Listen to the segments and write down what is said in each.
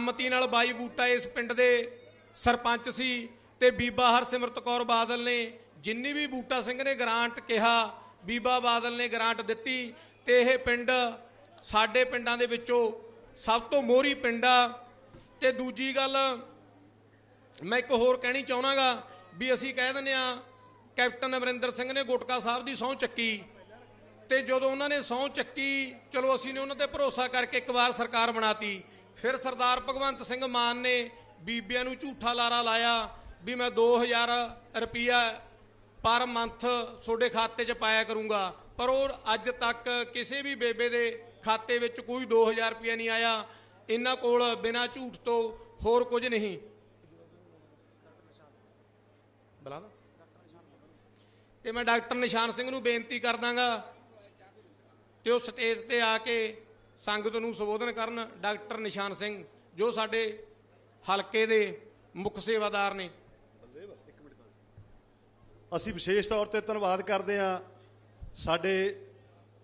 ਸਲਾਮਤੀ ਨਾਲ ਬਾਈ ਬੂਟਾ ਇਸ ਪਿੰਡ ਦੇ ਸਰਪੰਚ ਸੀ ਤੇ ਬੀਬਾ ਹਰਸਿਮਰਤ ਕੌਰ ਬਾਦਲ ਨੇ ਜਿੰਨੀ ਵੀ ਬੂਟਾ ਸਿੰਘ ਨੇ ਗ੍ਰਾਂਟ ਕਿਹਾ, ਬੀਬਾ ਬਾਦਲ ਨੇ ਗ੍ਰਾਂਟ ਦਿੱਤੀ ਤੇ ਇਹ ਪਿੰਡ ਸਾਡੇ ਪਿੰਡਾਂ ਦੇ ਵਿੱਚੋਂ ਸਭ ਤੋਂ ਮੋਹਰੀ ਪਿੰਡ ਆ। ਤੇ ਦੂਜੀ ਗੱਲ ਮੈਂ ਇੱਕ ਹੋਰ ਕਹਿਣੀ ਚਾਹਣਾਗਾ ਵੀ ਅਸੀਂ ਕਹਿ ਦਿੰਦੇ ਆ ਕੈਪਟਨ ਅਮਰਿੰਦਰ ਸਿੰਘ ਨੇ ਗੁਟਕਾ ਸਾਹਿਬ ਦੀ ਸਹੁੰ ਚੱਕੀ। ਤੇ ਜਦੋਂ ਉਹਨਾਂ ਨੇ ਸਹੁੰ ਚੱਕੀ, ਚਲੋ ਅਸੀਂ ਨੇ ਉਹਨਾਂ ਤੇ ਭਰੋਸਾ ਕਰਕੇ ਇੱਕ ਵਾਰ ਸਰਕਾਰ ਬਣਾਤੀ। ਫਿਰ ਸਰਦਾਰ ਭਗਵੰਤ ਸਿੰਘ ਮਾਨ ਨੇ ਬੀਬੀਆਂ ਨੂੰ ਝੂਠਾ ਲਾਰਾ ਲਾਇਆ ਵੀ ਮੈਂ 2000 ਰੁਪਿਆ ਪਰ ਮੰਥ ਤੁਹਾਡੇ ਖਾਤੇ 'ਚ ਪਾਇਆ ਕਰੂੰਗਾ। ਪਰ ਉਹ ਅੱਜ ਤੱਕ ਕਿਸੇ ਵੀ ਬੇਬੇ ਦੇ ਖਾਤੇ ਵਿੱਚ ਕੋਈ 2000 ਰੁਪਿਆ ਨਹੀਂ ਆਇਆ। ਇਹਨਾਂ ਕੋਲ ਬਿਨਾਂ ਝੂਠ ਤੋਂ ਹੋਰ ਕੁਝ ਨਹੀਂ। ਬੁਲਾ ਤੇ ਮੈਂ ਡਾਕਟਰ ਨਿਸ਼ਾਨ ਸਿੰਘ ਨੂੰ ਬੇਨਤੀ ਕਰਦਾਗਾ ਤੇ ਉਹ ਸਟੇਜ ਤੇ ਆ ਕੇ ਸੰਗਤ ਨੂੰ ਸੰਬੋਧਨ ਕਰਨ ਡਾਕਟਰ ਨਿਸ਼ਾਨ ਸਿੰਘ, ਜੋ ਸਾਡੇ ਹਲਕੇ ਦੇ ਮੁੱਖ ਸੇਵਾਦਾਰ ਨੇ। ਅਸੀਂ ਵਿਸ਼ੇਸ਼ ਤੌਰ ਤੇ ਧੰਨਵਾਦ ਕਰਦੇ ਹਾਂ ਸਾਡੇ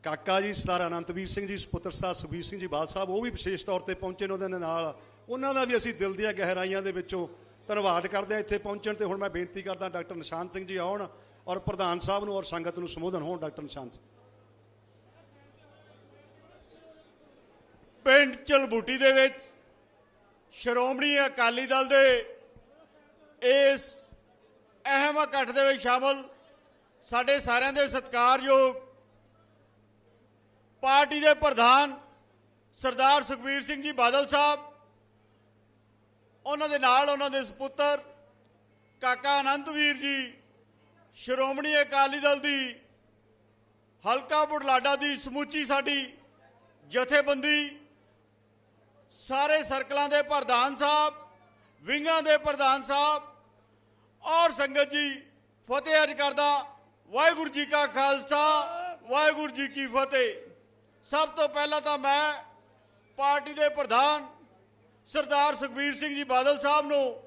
ਕਾਕਾ ਜੀ ਸਰਦਾਰ ਅਨੰਤਵੀਰ ਸਿੰਘ ਜੀ, ਸੁਪੁੱਤਰ ਸਰਦਾਰ ਸੁਖਬੀਰ ਸਿੰਘ ਜੀ ਬਾਦ ਸਾਹਿਬ, ਉਹ ਵੀ ਵਿਸ਼ੇਸ਼ ਤੌਰ ਤੇ ਪਹੁੰਚੇ ਨੇ ਉਹਨਾਂ ਦੇ ਨਾਲ। ਉਹਨਾਂ ਦਾ ਵੀ ਅਸੀਂ ਦਿਲ ਦੀਆਂ ਗਹਿਰਾਈਆਂ ਦੇ ਵਿੱਚੋਂ ਧੰਨਵਾਦ ਕਰਦੇ ਹਾਂ। ਇੱਥੇ ਪਹੁੰਚਣ ਤੇ ਹੁਣ ਮੈਂ ਬੇਨਤੀ ਕਰਦਾ ਡਾਕਟਰ ਨਿਸ਼ਾਨ ਸਿੰਘ ਜੀ ਆਉਣ ਔਰ ਪ੍ਰਧਾਨ ਸਾਹਿਬ ਨੂੰ ਔਰ ਸੰਗਤ ਨੂੰ ਸੰਬੋਧਨ ਹੋਣ, ਡਾਕਟਰ ਨਿਸ਼ਾਨ ਸਿੰਘ। ਪਿੰਡ ਚਲਬੂਟੀ ਦੇ ਵਿੱਚ ਸ਼੍ਰੋਮਣੀ ਅਕਾਲੀ ਦਲ ਦੇ ਇਸ ਅਹਿਮ ਇਕੱਠ ਦੇ ਵਿੱਚ ਸ਼ਾਮਲ ਸਾਡੇ ਸਾਰਿਆਂ ਦੇ ਸਤਿਕਾਰਯੋਗ ਪਾਰਟੀ ਦੇ ਪ੍ਰਧਾਨ ਸਰਦਾਰ ਸੁਖਬੀਰ ਸਿੰਘ ਜੀ ਬਾਦਲ ਸਾਹਿਬ, ਉਹਨਾਂ ਦੇ ਨਾਲ ਉਹਨਾਂ ਦੇ ਸੁਪੁੱਤਰ ਕਾਕਾ ਅਨੰਦਵੀਰ ਜੀ, ਸ਼੍ਰੋਮਣੀ ਅਕਾਲੀ ਦਲ ਦੀ ਹਲਕਾ ਬੁਢਲਾਡਾ ਦੀ ਸਮੁੱਚੀ ਸਾਡੀ ਜਥੇਬੰਦੀ ਸਾਰੇ ਸਰਕਲਾਂ ਦੇ ਪ੍ਰਧਾਨ ਸਾਹਿਬ, ਵਿੰਗਾਂ ਦੇ ਪ੍ਰਧਾਨ ਸਾਹਿਬ ਔਰ ਸੰਗਤ ਜੀ, ਫਤਿਹ ਅਰਜ ਕਰਦਾ, ਵਾਹਿਗੁਰੂ ਜੀ ਕਾ ਖਾਲਸਾ, ਵਾਹਿਗੁਰੂ ਜੀ ਕੀ ਫਤਿਹ। ਸਭ ਤੋਂ ਪਹਿਲਾਂ ਤਾਂ ਮੈਂ ਪਾਰਟੀ ਦੇ ਪ੍ਰਧਾਨ ਸਰਦਾਰ ਸੁਖਬੀਰ ਸਿੰਘ ਜੀ ਬਾਦਲ ਸਾਹਿਬ ਨੂੰ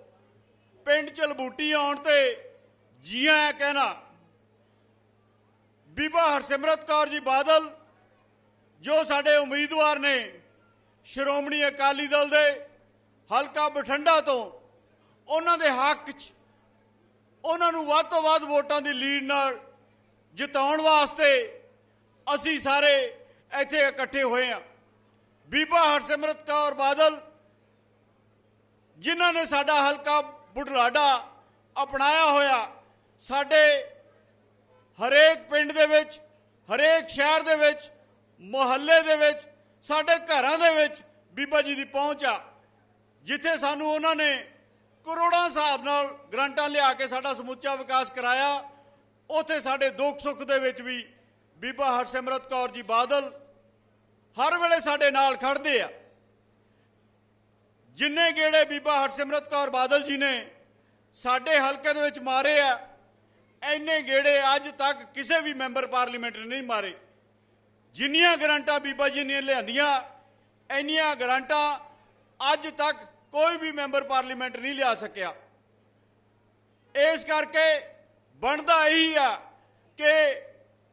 ਪਿੰਡ ਚਲਬੂਟੀ ਆਉਣ ਤੇ ਜੀਆਂ ਆਇਆਂ ਕਹਿਣਾ, ਬੀਬਾ ਹਰਸਿਮਰਤ ਕੌਰ ਜੀ ਬਾਦਲ, ਜੋ ਸਾਡੇ ਉਮੀਦਵਾਰ ਨੇ ਸ਼੍ਰੋਮਣੀ ਅਕਾਲੀ ਦਲ ਦੇ ਹਲਕਾ ਬਠਿੰਡਾ ਤੋਂ ਉਹਨਾਂ ਦੇ ਹੱਕ 'ਚ ਉਹਨਾਂ ਨੂੰ ਵੱਧ ਤੋਂ ਵੱਧ ਵੋਟਾਂ ਦੀ ਲੀਡ ਨਾਲ ਜਿਤਾਉਣ ਵਾਸਤੇ ਅਸੀਂ ਸਾਰੇ ਇੱਥੇ ਇਕੱਠੇ ਹੋਏ ਹਾਂ। ਬੀਬਾ ਹਰਸਿਮਰਤ ਕੌਰ ਬਾਦਲ ਜਿਨ੍ਹਾਂ ਨੇ ਸਾਡਾ ਹਲਕਾ ਬੁਢਲਾਡਾ ਅਪਣਾਇਆ ਹੋਇਆ, ਸਾਡੇ ਹਰੇਕ ਪਿੰਡ ਦੇ ਵਿੱਚ, ਹਰੇਕ ਸ਼ਹਿਰ ਦੇ ਵਿੱਚ, ਮੁਹੱਲੇ ਦੇ ਵਿੱਚ ਸਾਡੇ ਘਰਾਂ ਦੇ ਵਿੱਚ ਬੀਬਾ ਜੀ ਦੀ ਪਹੁੰਚ ਆ, ਜਿੱਥੇ ਸਾਨੂੰ ਉਹਨਾਂ ਨੇ ਕਰੋੜਾਂ ਹਿਸਾਬ ਨਾਲ ਗ੍ਰਾਂਟਾਂ ਲਿਆ ਕੇ ਸਾਡਾ ਸਮੁੱਚਾ ਵਿਕਾਸ ਕਰਾਇਆ। ਉਥੇ ਸਾਡੇ ਦੁੱਖ ਸੁੱਖ ਦੇ ਵਿੱਚ ਵੀ ਬੀਬਾ ਹਰਸਿਮਰਤ ਕੌਰ ਜੀ ਬਾਦਲ ਹਰ ਵੇਲੇ ਸਾਡੇ ਨਾਲ ਖੜਦੇ ਆ। ਜਿੰਨੇ ਗੇੜੇ ਬੀਬਾ ਹਰਸਿਮਰਤ ਕੌਰ ਬਾਦਲ ਜੀ ਨੇ ਸਾਡੇ ਹਲਕੇ ਦੇ ਵਿੱਚ ਮਾਰੇ ਆ ਐਨੇ ਗੇੜੇ ਅੱਜ ਤੱਕ ਕਿਸੇ ਵੀ ਮੈਂਬਰ ਪਾਰਲੀਮੈਂਟ ਨੇ ਨਹੀਂ ਮਾਰੇ। ਜਿੰਨੀਆਂ ਗਰੰਟਾਂ ਬੀਬਾ ਜੀ ਨੇ ਲਿਆਂਦੀਆਂ, ਇੰਨੀਆਂ ਗਰੰਟਾਂ ਅੱਜ ਤੱਕ ਕੋਈ ਵੀ ਮੈਂਬਰ ਪਾਰਲੀਮੈਂਟ ਨਹੀਂ ਲਿਆ ਸਕਿਆ। ਇਸ ਕਰਕੇ ਬਣਦਾ ਇਹੀ ਆ ਕਿ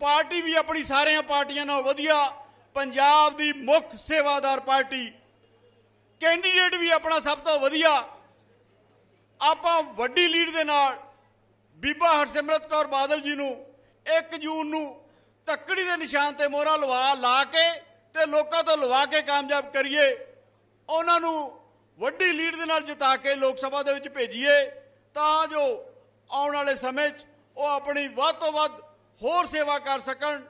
ਪਾਰਟੀ ਵੀ ਆਪਣੀ ਸਾਰੀਆਂ ਪਾਰਟੀਆਂ ਨਾਲ ਵਧੀਆ, ਪੰਜਾਬ ਦੀ ਮੁੱਖ ਸੇਵਾਦਾਰ ਪਾਰਟੀ, ਕੈਂਡੀਡੇਟ ਵੀ ਆਪਣਾ ਸਭ ਤੋਂ ਵਧੀਆ। ਆਪਾਂ ਵੱਡੀ ਲੀਡ ਦੇ ਨਾਲ ਬੀਬਾ ਹਰਸਿਮਰਤ ਕੌਰ ਬਾਦਲ ਜੀ ਨੂੰ 1 ਜੂਨ ਨਿਸ਼ਾਨ ਤੇ ਮੋਹਰਾ ਲਵਾ ਲਾ ਕੇ ਤੇ ਲੋਕਾਂ ਤੋਂ ਲਵਾ ਕੇ ਕਾਮਯਾਬ ਕਰੀਏ। ਉਹਨਾਂ ਨੂੰ ਵੱਡੀ ਲੀਡ ਦੇ ਨਾਲ ਜਿਤਾ ਕੇ ਲੋਕ ਸਭਾ ਦੇ ਵਿੱਚ ਭੇਜੀਏ ਤਾਂ ਜੋ ਆਉਣ ਵਾਲੇ ਸਮੇਂ 'ਚ ਉਹ ਆਪਣੀ ਵੱਧ ਤੋਂ ਵੱਧ ਹੋਰ ਸੇਵਾ ਕਰ ਸਕਣ।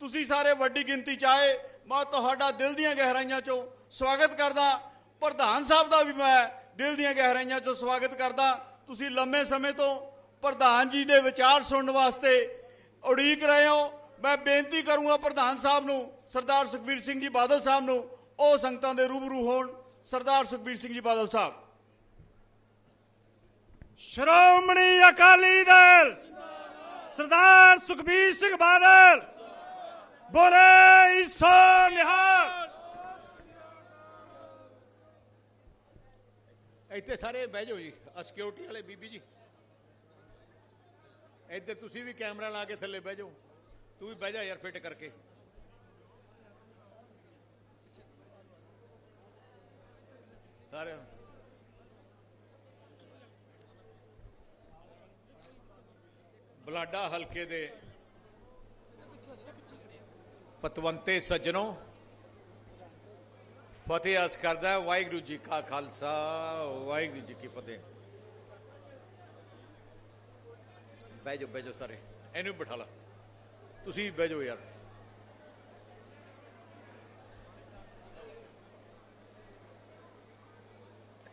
ਤੁਸੀਂ ਸਾਰੇ ਵੱਡੀ ਗਿਣਤੀ 'ਚ ਆਏ। ਮੈਂ ਤੁਹਾਡਾ ਦਿਲ ਦੀਆਂ ਗਹਿਰਾਈਆਂ 'ਚੋਂ ਸਵਾਗਤ ਕਰਦਾ। ਪ੍ਰਧਾਨ ਸਾਹਿਬ ਦਾ ਵੀ ਮੈਂ ਦਿਲ ਦੀਆਂ ਗਹਿਰਾਈਆਂ 'ਚੋਂ ਸਵਾਗਤ ਕਰਦਾ। ਤੁਸੀਂ ਲੰਮੇ ਸਮੇਂ ਤੋਂ ਪ੍ਰਧਾਨ ਜੀ ਦੇ ਵਿਚਾਰ ਸੁਣਨ ਵਾਸਤੇ ਉਡੀਕ ਰਹੇ ਹੋ। ਮੈਂ ਬੇਨਤੀ ਕਰੂੰਗਾ ਪ੍ਰਧਾਨ ਸਾਹਿਬ ਨੂੰ, ਸਰਦਾਰ ਸੁਖਬੀਰ ਸਿੰਘ ਜੀ ਬਾਦਲ ਸਾਹਿਬ ਨੂੰ, ਉਹ ਸੰਗਤਾਂ ਦੇ ਰੂਬਰੂ ਹੋਣ, ਸਰਦਾਰ ਸੁਖਬੀਰ ਸਿੰਘ ਜੀ ਬਾਦਲ ਸਾਹਿਬ। ਸ਼੍ਰੋਮਣੀ ਅਕਾਲੀ ਦਲ, ਸਰਦਾਰ ਸੁਖਬੀਰ ਸਿੰਘ ਬਾਦਲ, ਬੋਲੇ ਈਸੋ ਨਿਹਾਲ। ਇੱਥੇ ਸਾਰੇ ਬਹਿ ਜਾਓ ਜੀ ਆ ਸਿਕਿਉਰਿਟੀ ਵਾਲੇ ਬੀਬੀ ਜੀ। ਇੱਧਰ ਤੁਸੀਂ ਵੀ ਕੈਮਰਾ ਲਾ ਕੇ ਥੱਲੇ ਬਹਿ ਜਾਓ। ਤੂੰ ਵੀ ਬਹਿ ਜਾ ਯਾਰ ਫਿੱਟ ਕਰਕੇ। ਸਾਰੇ ਬਲਾਡਾ ਹਲਕੇ ਦੇ ਫਤਵੰਤੇ ਸੱਜਣੋ। ਫਤਿਹ ਅਸ ਕਰਦਾ ਵਾਹਿਗੁਰੂ ਜੀ ਕਾ ਖਾਲਸਾ, ਵਾਹਿਗੁਰੂ ਜੀ ਕੀ ਫਤਿਹ। ਬਹਿ ਜਾਓ ਬਹਿ ਜਾਓ ਸਾਰੇ, ਇਹਨੂੰ ਵੀ ਬਿਠਾ ਲਾ। ਤੁਸੀਂ ਬਹਿ ਜਾਓ ਯਾਰ।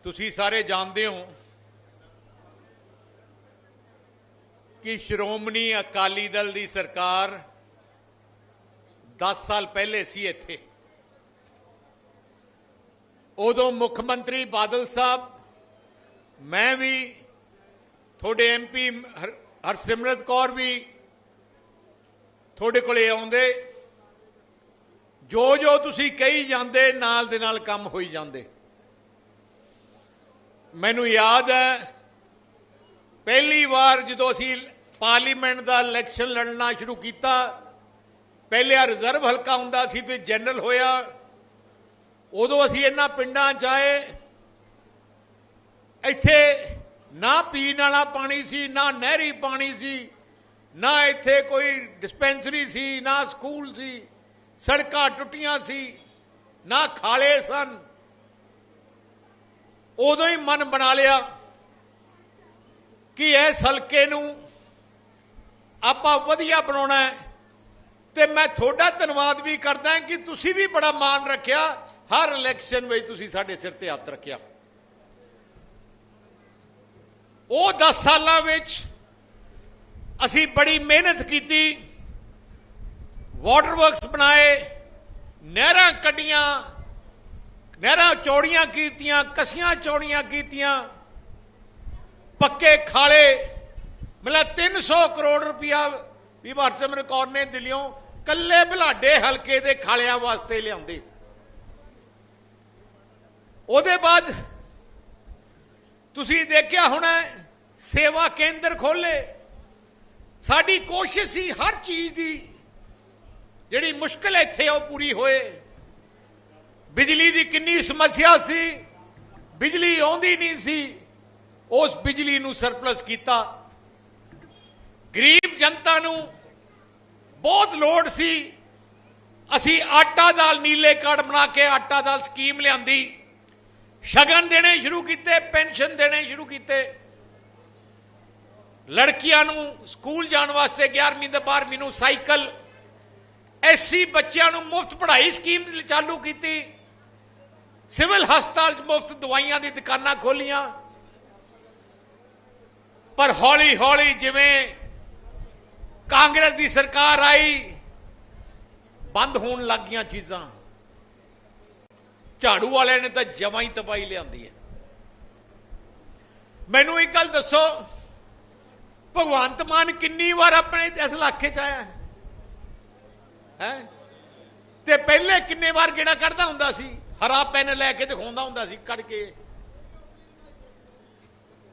ਤੁਸੀਂ ਸਾਰੇ ਜਾਣਦੇ ਹੋ ਕਿ ਸ਼੍ਰੋਮਣੀ ਅਕਾਲੀ ਦਲ ਦੀ ਸਰਕਾਰ 10 ਸਾਲ ਪਹਿਲੇ ਸੀ ਇੱਥੇ। ਉਦੋਂ ਮੁੱਖ ਮੰਤਰੀ ਬਾਦਲ ਸਾਹਿਬ, ਮੈਂ ਵੀ, ਤੁਹਾਡੇ ਐਮਪੀ ਹਰਸਿਮਰਤ ਕੌਰ ਵੀ ਤੁਹਾਡੇ ਕੋਲੇ ਆਉਂਦੇ ਜੋ ਜੋ ਤੁਸੀਂ ਕਹੀ ਜਾਂਦੇ, ਨਾਲ ਦੇ ਨਾਲ ਕੰਮ ਹੋਈ ਜਾਂਦੇ। ਮੈਨੂੰ ਯਾਦ ਹੈ, ਪਹਿਲੀ ਵਾਰ ਜਦੋਂ ਅਸੀਂ ਪਾਰਲੀਮੈਂਟ ਦਾ ਇਲੈਕਸ਼ਨ ਲੜਨਾ ਸ਼ੁਰੂ ਕੀਤਾ ਪਹਿਲਿਆ ਰਿਜ਼ਰਵ ਹਲਕਾ ਹੁੰਦਾ ਸੀ, ਫਿਰ ਜਨਰਲ ਹੋਇਆ। ਉਦੋਂ ਅਸੀਂ ਇਹਨਾਂ ਪਿੰਡਾਂ 'ਚ ਆਏ। ਇੱਥੇ ਨਾ ਪੀਣ ਵਾਲਾ ਪਾਣੀ ਸੀ, ਨਾ ਨਹਿਰੀ ਪਾਣੀ ਸੀ। ਨਾ ਇੱਥੇ ਕੋਈ ਡਿਸਪੈਂਸਰੀ ਸੀ, ਨਾ ਸਕੂਲ ਸੀ, ਸੜਕਾਂ ਟੁੱਟੀਆਂ ਸੀ, ਨਾ ਖਾਲੇ ਸਨ। ਉਦੋਂ ਹੀ ਮਨ ਬਣਾ ਲਿਆ ਕਿ ਇਸ ਹਲਕੇ ਨੂੰ ਆਪਾਂ ਵਧੀਆ ਬਣਾਉਣਾ ਹੈ। ਤੇ ਮੈਂ ਤੁਹਾਡਾ ਧੰਨਵਾਦ ਵੀ ਕਰਦਾ ਕਿ ਤੁਸੀਂ ਵੀ ਬੜਾ ਮਾਣ ਰੱਖਿਆ। ਹਰ ਇਲੈਕਸ਼ਨ ਵਿੱਚ ਤੁਸੀਂ ਸਾਡੇ ਸਿਰ ਤੇ ਹੱਥ ਰੱਖਿਆ। ਉਹ 10 ਸਾਲਾਂ ਵਿੱਚ ਅਸੀਂ ਬੜੀ ਮਿਹਨਤ ਕੀਤੀ ਵਾਟਰ ਵਰਕਸ ਬਣਾਏ, ਨਹਿਰਾਂ ਕੱਢੀਆਂ, ਨਹਿਰਾਂ ਚੌੜੀਆਂ ਕੀਤੀਆਂ, ਕਸੀਆਂ ਚੌੜੀਆਂ ਕੀਤੀਆਂ, ਪੱਕੇ ਖਾਲੇ, ਮਤਲਬ 300 ਕਰੋੜ ਰੁਪਇਆ ਵੀ ਹਰਸਿਮਰਤ ਕੌਰ ਨੇ ਦਿੱਲੀੋਂ ਕੱਲੇ ਬਲਾਡੇ ਹਲਕੇ ਦੇ ਖਾਲਿਆਂ ਵਾਸਤੇ ਲਿਆਉਂਦੇ। ਉਹਦੇ ਬਾਅਦ ਤੁਸੀਂ ਦੇਖਿਆ ਹੋਣਾ ਸੇਵਾ ਕੇਂਦਰ ਖੋਲੇ ਸਾਡੀ ਕੋਸ਼ਿਸ਼ ਸੀ ਹਰ ਚੀਜ਼ ਦੀ। ਜਿਹੜੀ ਮੁਸ਼ਕਲ ਇੱਥੇ ਉਹ ਪੂਰੀ ਹੋਏ। ਬਿਜਲੀ ਦੀ ਕਿੰਨੀ ਸਮੱਸਿਆ ਸੀ, ਬਿਜਲੀ ਆਉਂਦੀ ਨਹੀਂ ਸੀ, ਉਸ ਬਿਜਲੀ ਨੂੰ ਸਰਪਲਸ ਕੀਤਾ। ਗਰੀਬ ਜਨਤਾ ਨੂੰ ਬਹੁਤ ਲੋੜ ਸੀ। ਅਸੀਂ ਆਟਾ ਦਾਲ ਨੀਲੇ ਕਾਰਡ ਬਣਾ ਕੇ ਆਟਾ ਦਾਲ ਸਕੀਮ ਲਿਆਂਦੀ। ਸ਼ਗਨ ਦੇਣੇ ਸ਼ੁਰੂ ਕੀਤੇ, ਪੈਨਸ਼ਨ ਦੇਣੇ ਸ਼ੁਰੂ ਕੀਤੇ। ਲੜਕੀਆਂ ਨੂੰ ਸਕੂਲ ਜਾਣ ਵਾਸਤੇ 11ਵੀਂ ਤੇ 12ਵੀਂ ਨੂੰ ਸਾਈਕਲ, ਐਸੀ ਬੱਚਿਆਂ ਨੂੰ ਮੁਫਤ ਪੜ੍ਹਾਈ ਸਕੀਮ ਚਾਲੂ ਕੀਤੀ। ਸਿਵਲ ਹਸਪਤਾਲ 'ਚ ਮੁਫਤ ਦਵਾਈਆਂ ਦੀ ਦੁਕਾਨਾਂ ਖੋਲੀਆਂ। ਪਰ ਹੌਲੀ ਹੌਲੀ ਜਿਵੇਂ ਕਾਂਗਰਸ ਦੀ ਸਰਕਾਰ ਆਈ, ਬੰਦ ਹੋਣ ਲੱਗ ਗਈਆਂ ਚੀਜ਼ਾਂ। ਝਾੜੂ ਵਾਲਿਆਂ ਨੇ ਤਾਂ ਜਮਾਂ ਹੀ ਤਬਾਈ ਲਿਆਂਦੀ ਹੈ। ਮੈਨੂੰ ਇੱਕ ਗੱਲ ਦੱਸੋ ਭਗਵੰਤ ਮਾਨ ਕਿੰਨੀ ਵਾਰ ਆਪਣੇ ਇਸ ਇਲਾਕੇ 'ਚ ਆਇਆ ਹੈ? ਤੇ ਪਹਿਲੇ ਕਿੰਨੇ ਵਾਰ ਗੇੜਾ ਕੱਢਦਾ ਹੁੰਦਾ ਸੀ? ਹਰਾ ਪੈਨ ਲੈ ਕੇ ਦਿਖਾਉਂਦਾ ਹੁੰਦਾ ਸੀ, ਕੱਢ ਕੇ।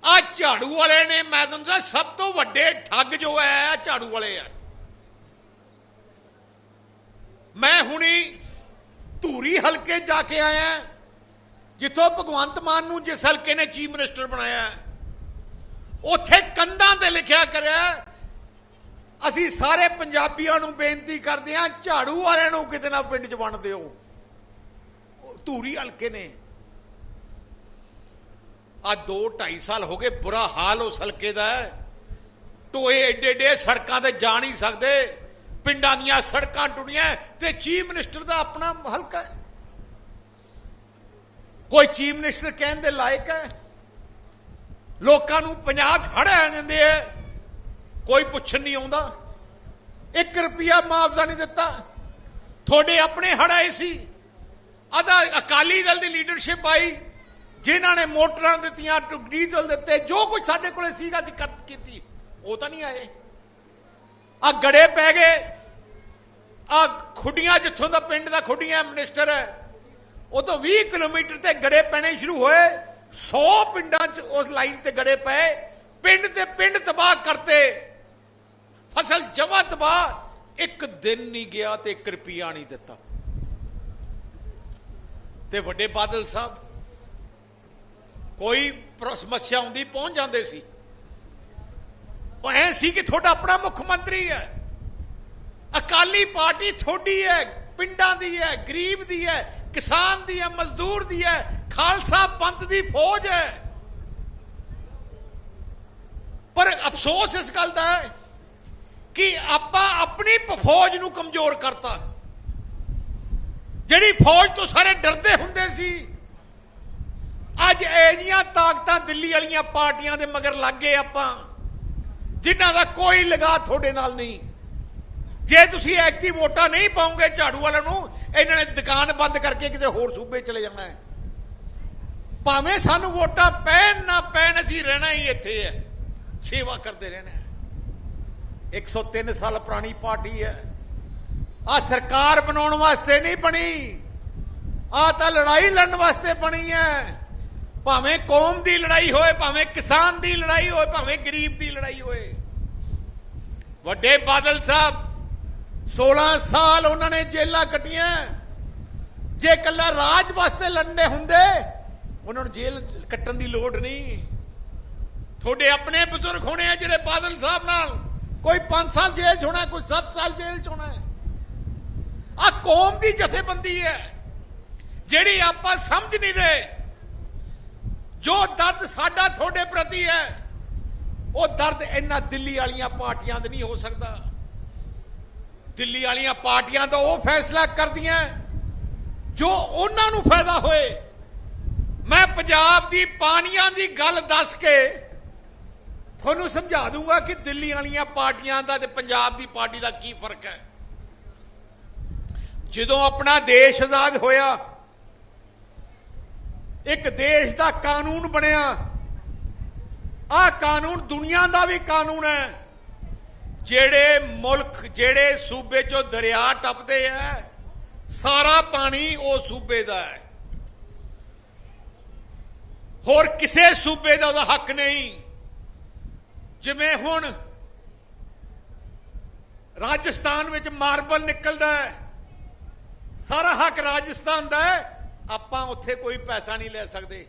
ਆ ਝਾੜੂ ਵਾਲੇ ਨੇ, ਮੈਂ ਤੁਹਾਨੂੰ ਦੱਸਾਂ ਸਭ ਤੋਂ ਵੱਡੇ ਠੱਗ ਜੋ ਹੈ, ਆ ਝਾੜੂ ਵਾਲੇ ਆ। ਮੈਂ ਹੁਣੀ ਧੂਰੀ ਹਲਕੇ ਜਾ ਕੇ ਆਇਆ, ਜਿੱਥੋਂ ਭਗਵੰਤ ਮਾਨ ਨੂੰ ਜਿਸ ਹਲਕੇ ਨੇ ਚੀਫ ਮਿਨਿਸਟਰ ਬਣਾਇਆ ਉੱਥੇ ਕੰਧਾਂ ਤੇ ਲਿਖਿਆ ਕਰਿਆ ਅਸੀਂ ਸਾਰੇ ਪੰਜਾਬੀਆਂ ਨੂੰ ਬੇਨਤੀ ਕਰਦੇ ਹਾਂ, ਝਾੜੂ ਵਾਲਿਆਂ ਨੂੰ ਕਿਤੇ ਨਾ ਪਿੰਡ 'ਚ ਵੰਡ ਦਿਓ। ਧੂਰੀ ਹਲਕੇ ਨੇ। ਆ 2 2.5 ਸਾਲ ਹੋ ਗਏ, ਬੁਰਾ ਹਾਲ ਉਸ ਹਲਕੇ ਦਾ ਹੈ। ਟੋਏ ਏਡੇ ਏਡੇ ਸੜਕਾਂ ਤੇ ਜਾ ਨਹੀਂ ਸਕਦੇ, ਪਿੰਡਾਂ ਦੀਆਂ ਸੜਕਾਂ ਟੁੱਟੀਆਂ ਤੇ ਚੀਫ ਮਿਨਿਸਟਰ ਦਾ ਆਪਣਾ ਹਲਕਾ ਕੋਈ ਚੀਫ ਮਿਨਿਸਟਰ ਕਹਿਣ ਦੇ ਲਾਇਕ ਹੈ? ਲੋਕਾਂ ਨੂੰ ਪੰਜਾਬ 'ਚ ਹੜ੍ਹ ਆ ਜਾਂਦੇ ਆ ਕੋਈ ਪੁੱਛਣ ਨਹੀਂ ਆਉਂਦਾ। 1 ਰੁਪਿਆ ਮੁਆਵਜ਼ਾ ਨਹੀਂ ਦਿੱਤਾ। ਤੁਹਾਡੇ ਆਪਣੇ ਹੜ੍ਹ ਆਏ ਸੀ। ਆਦਾ ਅਕਾਲੀ ਦਲ ਦੀ ਲੀਡਰਸ਼ਿਪ ਆਈ, ਜਿਨ੍ਹਾਂ ਨੇ ਮੋਟਰਾਂ ਦਿੱਤੀਆਂ ਟੁ- ਡੀਜ਼ਲ ਦਿੱਤੇ, ਜੋ ਕੁਝ ਸਾਡੇ ਕੋਲੇ ਸੀਗਾ ਅਸੀਂ ਕਰ ਕੀਤੀ। ਉਹ ਤਾਂ ਨਹੀਂ ਆਏ। ਆ ਗੜੇ ਪੈ ਗਏ। ਆ ਖੁੱਡੀਆਂ ਜਿੱਥੋਂ ਦਾ ਪਿੰਡ ਦਾ ਖੁੱਡੀਆਂ ਮਿਨਿਸਟਰ ਹੈ। ਉਹ ਤੋਂ 20 ਕਿਲੋਮੀਟਰ ਤੇ ਗੜੇ ਪੈਣੇ ਸ਼ੁਰੂ ਹੋਏ। 100 ਪਿੰਡਾਂ 'ਚ ਉਸ ਲਾਈਨ ਤੇ ਗੜੇ ਪਏ, ਪਿੰਡ ਤੇ ਪਿੰਡ ਤਬਾਹ ਕਰਤੇ। ਫਸਲ ਜਮਾ ਤਬਾਹ, ਇੱਕ ਦਿਨ ਨਹੀਂ ਗਿਆ ਤੇ 1 ਰੁਪਿਆ ਨਹੀਂ ਦਿੱਤਾ। ਤੇ ਵੱਡੇ ਬਾਦਲ ਸਾਹਿਬ, ਕੋਈ ਸਮੱਸਿਆ ਹੁੰਦੀ ਪਹੁੰਚ ਜਾਂਦੇ ਸੀ। ਉਹ ਐ ਸੀ ਕਿ ਤੁਹਾਡਾ ਆਪਣਾ ਮੁੱਖ ਮੰਤਰੀ ਹੈ। ਅਕਾਲੀ ਪਾਰਟੀ ਤੁਹਾਡੀ ਹੈ, ਪਿੰਡਾਂ ਦੀ ਹੈ, ਗਰੀਬ ਦੀ ਹੈ, ਕਿਸਾਨ ਦੀ ਹੈ, ਮਜ਼ਦੂਰ ਦੀ ਹੈ ਖਾਲਸਾ ਪੰਥ ਦੀ ਫੌਜ ਹੈ। ਪਰ ਅਫਸੋਸ ਇਸ ਗੱਲ ਦਾ ਹੈ ਕਿ ਆਪਾਂ ਆਪਣੀ ਫੌਜ ਨੂੰ ਕਮਜ਼ੋਰ ਕਰਤਾ। ਜਿਹੜੀ ਫੌਜ ਤੋਂ ਸਾਰੇ ਡਰਦੇ ਹੁੰਦੇ ਸੀ, ਅੱਜ ਇਹਦੀਆਂ ਤਾਕਤਾਂ ਦਿੱਲੀ ਵਾਲੀਆਂ ਪਾਰਟੀਆਂ ਦੇ ਮਗਰ ਲੱਗ ਗਏ ਆਪਾਂ, ਜਿਨ੍ਹਾਂ ਦਾ ਕੋਈ ਲਗਾ ਤੁਹਾਡੇ ਨਾਲ ਨਹੀਂ। ਜੇ ਤੁਸੀਂ ਐਕਟਿਵ ਵੋਟਾਂ ਨਹੀਂ ਪਾਉਂਗੇ ਝਾੜੂ ਵਾਲਿਆਂ ਨੂੰ, ਇਹਨਾਂ ਨੇ ਦੁਕਾਨ ਬੰਦ ਕਰਕੇ ਕਿਸੇ ਹੋਰ ਸੂਬੇ ਚਲੇ ਜਾਣਾ ਹੈ। ਭਾਵੇਂ ਸਾਨੂੰ ਵੋਟਾਂ ਪੈਣ ਨਾ ਪੈਣ, ਅਸੀਂ ਰਹਿਣਾ ਹੀ ਇੱਥੇ ਹੈ। ਸੇਵਾ ਕਰਦੇ ਰਹਿਣਾ ਹੈ। 103 ਸਾਲ ਪੁਰਾਣੀ ਪਾਰਟੀ ਹੈ। ਆ ਸਰਕਾਰ ਬਣਾਉਣ ਵਾਸਤੇ ਨਹੀਂ ਬਣੀ। ਆ ਤਾਂ ਲੜਾਈ ਲੜਨ ਵਾਸਤੇ ਬਣੀ ਹੈ। ਭਾਵੇਂ ਕੌਮ ਦੀ ਲੜਾਈ ਹੋਏ, ਭਾਵੇਂ ਕਿਸਾਨ ਦੀ ਲੜਾਈ ਹੋਏ, ਭਾਵੇਂ ਗਰੀਬ ਦੀ ਲੜਾਈ ਹੋਏ। ਵੱਡੇ ਬਾਦਲ ਸਾਹਿਬ 16 ਸਾਲ ਉਹਨਾਂ ਨੇ ਜੇਲਾਂ ਕੱਟੀਆਂ। ਜੇ ਕੱਲਾ ਰਾਜ ਵਾਸਤੇ ਲੜਨੇ ਹੁੰਦੇ ਉਹਨਾਂ ਨੂੰ ਜੇਲ੍ਹ ਕੱਟਣ ਦੀ ਲੋੜ ਨਹੀਂ। ਤੁਹਾਡੇ ਆਪਣੇ ਬਜ਼ੁਰਗ ਹੋਣੇ ਆ ਜਿਹੜੇ ਬਾਦਲ ਸਾਹਿਬ ਨਾਲ ਕੋਈ 5 ਸਾਲ ਜੇਲ੍ਹ 'ਚ ਹੋਣਾ, ਕੋਈ 7 ਸਾਲ ਜੇਲ੍ਹ 'ਚ ਹੋਣਾ ਆ ਕੌਮ ਦੀ ਜਥੇਬੰਦੀ ਹੈ, ਜਿਹੜੀ ਆਪਾਂ ਸਮਝ ਨਹੀਂ ਰਹੇ। ਜੋ ਦਰਦ ਸਾਡਾ ਤੁਹਾਡੇ ਪ੍ਰਤੀ ਹੈ, ਉਹ ਦਰਦ ਇੰਨਾ ਦਿੱਲੀ ਵਾਲੀਆਂ ਪਾਰਟੀਆਂ ਦਾ ਨਹੀਂ ਹੋ ਸਕਦਾ। ਦਿੱਲੀ ਵਾਲੀਆਂ ਪਾਰਟੀਆਂ ਤਾਂ ਉਹ ਫੈਸਲਾ ਕਰਦੀਆਂ, ਜੋ ਉਹਨਾਂ ਨੂੰ ਫਾਇਦਾ ਹੋਏ। ਮੈਂ ਪੰਜਾਬ ਦੀ ਪਾਣੀਆਂ ਦੀ ਗੱਲ ਦੱਸ ਕੇ ਤੁਹਾਨੂੰ ਸਮਝਾ ਦੂੰਗਾ ਕਿ ਦਿੱਲੀ ਵਾਲੀਆਂ ਪਾਰਟੀਆਂ ਦਾ ਤੇ ਪੰਜਾਬ ਦੀ ਪਾਰਟੀ ਦਾ ਕੀ ਫ਼ਰਕ ਹੈ। ਜਦੋਂ ਆਪਣਾ ਦੇਸ਼ ਆਜ਼ਾਦ ਹੋਇਆ, ਇੱਕ ਦੇਸ਼ ਦਾ ਕਾਨੂੰਨ ਬਣਿਆ, ਆਹ ਕਾਨੂੰਨ ਦੁਨੀਆ ਦਾ ਵੀ ਕਾਨੂੰਨ ਹੈ। ਜਿਹੜੇ ਮੁਲਕ, ਜਿਹੜੇ ਸੂਬੇ ਚੋਂ ਦਰਿਆ ਟੱਪਦੇ ਆ, ਸਾਰਾ ਪਾਣੀ ਉਹ ਸੂਬੇ ਦਾ ਹੈ। ਹੋਰ ਕਿਸੇ ਸੂਬੇ ਦਾ ਉਹਦਾ ਹੱਕ ਨਹੀਂ। ਜਿਵੇਂ ਹੁਣ ਰਾਜਸਥਾਨ ਵਿੱਚ ਮਾਰਬਲ ਨਿਕਲਦਾ ਹੈ। ਸਾਰਾ ਹੱਕ ਰਾਜਸਥਾਨ ਦਾ ਹੈ। ਆਪਾਂ ਉੱਥੇ ਕੋਈ ਪੈਸਾ ਨਹੀਂ ਲੈ ਸਕਦੇ।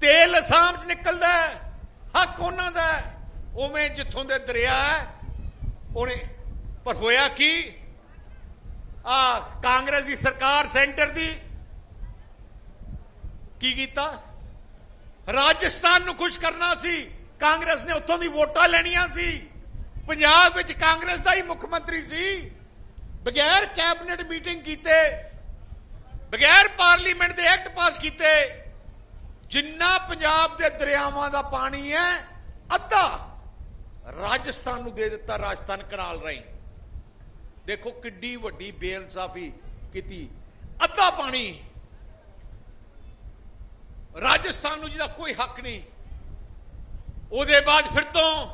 ਤੇਲ ਅਸਾਮ ਚ ਨਿਕਲਦਾ ਹੈ। ਹੱਕ ਉਹਨਾਂ ਦਾ ਹੈ। ਉਵੇਂ ਜਿੱਥੋਂ ਦੇ ਦਰਿਆ ਹੈ, ਉਹਨੇ ਪਰ ਹੋਇਆ ਕੀ? ਆ ਕਾਂਗਰਸ ਦੀ ਸਰਕਾਰ ਸੈਂਟਰ ਦੀ ਕੀ ਕੀਤਾ? ਰਾਜਸਥਾਨ ਨੂੰ ਖੁਸ਼ ਕਰਨਾ ਸੀ। ਕਾਂਗਰਸ ਨੇ ਉੱਥੋਂ ਦੀ ਵੋਟਾਂ ਲੈਣੀਆਂ ਸੀ। ਪੰਜਾਬ ਵਿੱਚ ਕਾਂਗਰਸ ਦਾ ਹੀ ਮੁੱਖ ਮੰਤਰੀ ਸੀ। ਬਗੈਰ ਕੈਬਨਿਟ ਮੀਟਿੰਗ ਕੀਤੇ, ਬਗੈਰ ਪਾਰਲੀਮੈਂਟ ਦੇ ਐਕਟ ਪਾਸ ਕੀਤੇ, ਜਿੰਨਾ ਪੰਜਾਬ ਦੇ ਦਰਿਆਵਾਂ ਦਾ ਪਾਣੀ ਹੈ, ਅੱਧਾ ਰਾਜਸਥਾਨ ਨੂੰ ਦੇ ਦਿੱਤਾ ਰਾਜਸਥਾਨ ਕਨਾਲ ਰਾਹੀਂ। ਦੇਖੋ ਕਿੱਡੀ ਵੱਡੀ ਬੇਇਨਸਾਫੀ ਕੀਤੀ। ਅੱਧਾ ਪਾਣੀ ਰਾਜਸਥਾਨ ਨੂੰ ਜਿਹਦਾ ਕੋਈ ਹੱਕ ਨਹੀਂ। ਉਹਦੇ ਬਾਅਦ ਫਿਰ ਤੋਂ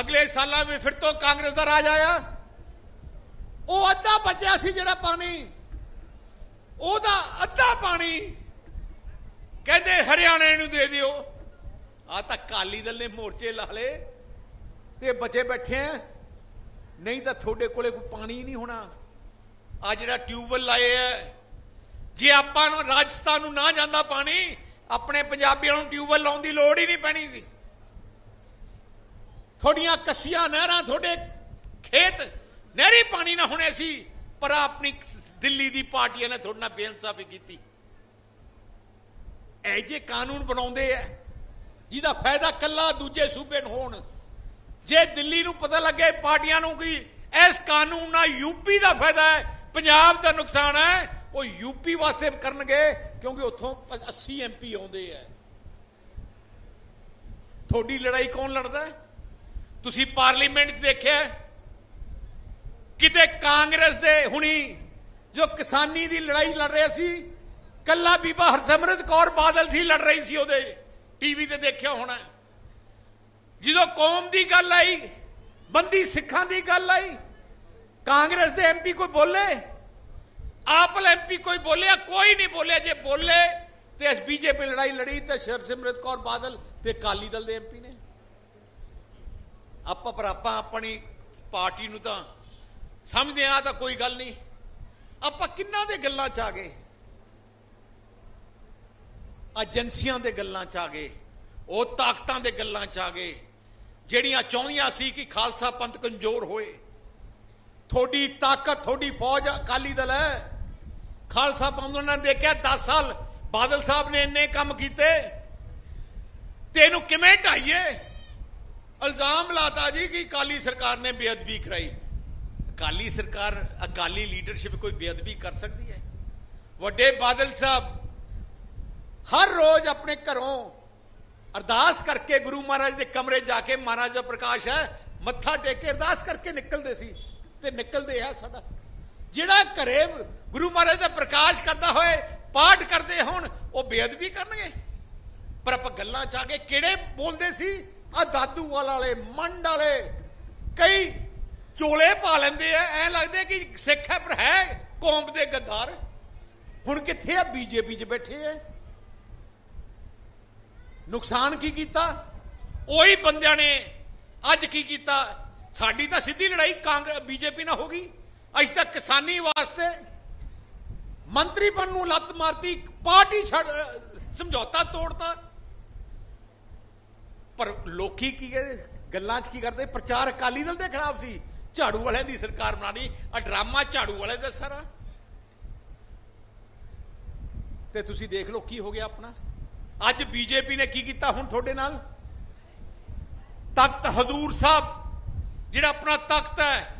ਅਗਲੇ ਸਾਲਾਂ ਵਿੱਚ ਫਿਰ ਤੋਂ ਕਾਂਗਰਸ ਦਾ ਰਾਜ ਆਇਆ। ਉਹ ਅੱਧਾ ਬਚਿਆ ਸੀ ਜਿਹੜਾ ਪਾਣੀ। ਉਹਦਾ ਅੱਧਾ ਪਾਣੀ ਕਹਿੰਦੇ ਹਰਿਆਣੇ ਨੂੰ ਦੇ ਦਿਓ। ਆ ਤਾਂ ਕਾਲੀ ਦਲ ਨੇ ਮੋਰਚੇ ਲਾ ਲੇ ਤੇ ਬਚੇ ਬੈਠੇ ਆ। ਨਹੀਂ ਤਾਂ ਤੁਹਾਡੇ ਕੋਲੇ ਕੋਈ ਪਾਣੀ ਨਹੀਂ ਹੋਣਾ। ਆ ਜਿਹੜਾ ਟਿਊਬਵੈਲ ਲਾਏ ਆ ਜੇ ਆਪਾਂ ਨੂੰ ਰਾਜਸਥਾਨ ਨੂੰ ਨਾ ਜਾਂਦਾ ਪਾਣੀ, ਆਪਣੇ ਪੰਜਾਬੀਆਂ ਨੂੰ ਟਿਊਬਵੈਲ ਲਾਉਣ ਦੀ ਲੋੜ ਹੀ ਨਹੀਂ ਪੈਣੀ ਸੀ। ਤੁਹਾਡੀਆਂ ਕੱਸੀਆਂ ਨਹਿਰਾਂ ਤੁਹਾਡੇ ਖੇਤ, ਨਹਿਰੀ ਪਾਣੀ ਨਾ ਹੋਣੇ ਸੀ, ਪਰ ਆਪਣੀ ਦਿੱਲੀ ਦੀ ਪਾਰਟੀਆਂ ਨੇ ਤੁਹਾਡੇ ਨਾਲ ਬੇਇਨਸਾਫੀ ਕੀਤੀ। ਇਹ ਜੇ ਕਾਨੂੰਨ ਬਣਾਉਂਦੇ ਆ, ਜਿਹਦਾ ਫਾਇਦਾ ਕੱਲਾ ਦੂਜੇ ਸੂਬੇ ਨੂੰ ਹੋਣ। ਜੇ ਦਿੱਲੀ ਨੂੰ ਪਤਾ ਲੱਗੇ ਪਾਰਟੀਆਂ ਨੂੰ ਕਿ ਇਸ ਕਾਨੂੰਨ ਨਾਲ ਯੂਪੀ ਦਾ ਫਾਇਦਾ ਹੈ, ਪੰਜਾਬ ਦਾ ਨੁਕਸਾਨ ਹੈ ਉਹ ਯੂਪੀ ਵਾਸਤੇ ਕਰਨਗੇ, ਕਿਉਂਕਿ ਉੱਥੋਂ 80 ਐਮਪੀ ਆਉਂਦੇ ਆ। ਤੁਹਾਡੀ ਲੜਾਈ ਕੌਣ ਲੜਦਾ? ਹੈ? ਤੁਸੀਂ ਪਾਰਲੀਮੈਂਟ 'ਚ ਦੇਖਿਆ ਕਿਤੇ ਕਾਂਗਰਸ ਦੇ ਹੁਣੀ ਜੋ ਕਿਸਾਨੀ ਦੀ ਲੜਾਈ ਲੜ ਰਿਹਾ ਸੀ, ਕੱਲਾ ਬੀਬਾ ਹਰਸਿਮਰਤ ਕੌਰ ਬਾਦਲ ਸੀ ਲੜ ਰਹੀ ਸੀ ਉਹਦੇ। ਟੀਵੀ ਤੇ ਦੇਖਿਆ ਹੋਣਾ। ਜਦੋਂ ਕੌਮ ਦੀ ਗੱਲ ਆਈ, ਬੰਦੀ ਸਿੱਖਾਂ ਦੀ ਗੱਲ ਆਈ, ਕਾਂਗਰਸ ਦੇ ਐਮਪੀ ਕੋਈ ਬੋਲੇ? ਆਪਲ ਐਮਪੀ ਕੋਈ ਬੋਲਿਆ, ਕੋਈ ਨਹੀਂ ਬੋਲਿਆ। ਜੇ ਬੋਲੇ ਤੇ ਐਸ ਬੀਜੇਪੀ ਲੜਾਈ ਲੜੀ ਤੇ ਹਰਸਿਮਰਤ ਕੌਰ ਬਾਦਲ ਤੇ ਕਾਲੀ ਦਲ ਦੇ ਐਮਪੀ ਨੇ। ਆਪਾਂ ਪਰ ਆਪਾਂ ਆਪਣੀ ਪਾਰਟੀ ਨੂੰ ਤਾਂ ਸਮਝਦੇ ਆ ਤਾਂ ਕੋਈ ਗੱਲ ਨਹੀਂ। ਆਪਾਂ ਕਿੰਨਾ ਦੇ ਗੱਲਾਂ ਚ ਆ ਗਏ? ਏਜੰਸੀਆਂ ਦੇ ਗੱਲਾਂ ਚ ਆ ਗਏ। ਉਹ ਤਾਕਤਾਂ ਦੇ ਗੱਲਾਂ ਚ ਆ ਗਏ। ਜਿਹੜੀਆਂ ਚਾਹੁੰਦੀਆਂ ਸੀ ਕਿ ਖਾਲਸਾ ਪੰਥ ਕਮਜ਼ੋਰ ਹੋਏ। ਤੁਹਾਡੀ ਤਾਕਤ, ਤੁਹਾਡੀ ਫੌਜ ਅਕਾਲੀ ਦਲ ਹੈ। ਖਾਲਸਾ ਪੰਥ ਉਹਨਾਂ ਨੇ ਦੇਖਿਆ 10 ਸਾਲ ਬਾਦਲ ਸਾਹਿਬ ਨੇ ਇੰਨੇ ਕੰਮ ਕੀਤੇ। ਤੇ ਇਹਨੂੰ ਕਿਵੇਂ ਢਾਈਏ? ਇਲਜ਼ਾਮ ਲਾਤਾ ਜੀ ਕਿ ਅਕਾਲੀ ਸਰਕਾਰ ਨੇ ਬੇਅਦਬੀ ਕਰਾਈ। ਅਕਾਲੀ ਸਰਕਾਰ, ਅਕਾਲੀ ਲੀਡਰਸ਼ਿਪ ਕੋਈ ਬੇਅਦਬੀ ਕਰ ਸਕਦੀ ਹੈ? ਵੱਡੇ ਬਾਦਲ ਸਾਹਿਬ ਹਰ ਰੋਜ਼ ਆਪਣੇ ਘਰੋਂ ਅਰਦਾਸ ਕਰਕੇ ਗੁਰੂ ਮਹਾਰਾਜ ਦੇ ਕਮਰੇ ਜਾ ਕੇ ਮਹਾਰਾਜ ਦਾ ਪ੍ਰਕਾਸ਼ ਹੈ, ਮੱਥਾ ਟੇਕ ਕੇ ਅਰਦਾਸ ਕਰਕੇ ਨਿਕਲਦੇ ਸੀ ਤੇ ਨਿਕਲਦੇ ਆ ਸਾਡਾ। ਜਿਹੜਾ ਘਰੇ ਗੁਰੂ ਮਹਾਰਾਜ ਦਾ ਪ੍ਰਕਾਸ਼ ਕਰਦਾ ਹੋਏ, ਪਾਠ ਕਰਦੇ ਹੋਣ, ਉਹ ਬੇਅਦਬੀ ਕਰਨਗੇ। ਪਰ ਆਪਾਂ ਗੱਲਾਂ ਚ ਆ ਕੇ ਕਿਹੜੇ ਬੋਲਦੇ ਸੀ? ਆ ਦਾਦੂ ਵਾਲੇ ਮੰਡ ਵਾਲੇ। ਕਈ ਚੋਲੇ ਪਾ ਲੈਂਦੇ ਆ, ਐ ਲੱਗਦੇ ਕਿ ਸਿੱਖ ਹੈ, ਪਰ ਹੈ ਕੌਮ ਦੇ ਗੱਦਾਰ। ਹੁਣ ਕਿੱਥੇ ਆ ਬੀਜੇਪੀ 'ਚ ਬੈਠੇ ਆ ਨੁਕਸਾਨ ਕੀ ਕੀਤਾ? ਉਹੀ ਬੰਦਿਆਂ ਨੇ ਅੱਜ ਕੀ ਕੀਤਾ? ਸਾਡੀ ਤਾਂ ਸਿੱਧੀ ਲੜਾਈ ਕਾਂਗਰਸ, ਬੀਜੇਪੀ ਨਾਲ ਹੋ ਗਈ। ਅੱਜ ਤਾਂ ਕਿਸਾਨੀ ਵਾਸਤੇ ਮੰਤਰੀ ਬਣ ਨੂੰ ਲੱਤ ਮਾਰਤੀ, ਪਾਰਟੀ ਛੱਡ, ਸਮਝੌਤਾ ਤੋੜਤਾ। ਪਰ ਲੋਕੀ ਕੀ ਕਹਿੰਦੇ, ਗੱਲਾਂ 'ਚ ਕੀ ਕਰਦੇ? ਪ੍ਰਚਾਰ ਅਕਾਲੀ ਦਲ ਦੇ ਖਿਲਾਫ ਸੀ। ਝਾੜੂ ਵਾਲਿਆਂ ਦੀ ਸਰਕਾਰ ਬਣਾਣੀ ਆ ਡਰਾਮਾ ਝਾੜੂ ਵਾਲੇ ਦਾ ਸਾਰਾ। ਤੇ ਤੁਸੀਂ ਦੇਖ ਲਓ ਕੀ ਹੋ ਗਿਆ ਆਪਣਾ। ਅੱਜ ਬੀਜੇਪੀ ਨੇ ਕੀ ਕੀਤਾ ਹੁਣ ਤੁਹਾਡੇ ਨਾਲ? ਤਖਤ ਹਜ਼ੂਰ ਸਾਹਿਬ, ਜਿਹੜਾ ਆਪਣਾ ਤਖਤ ਹੈ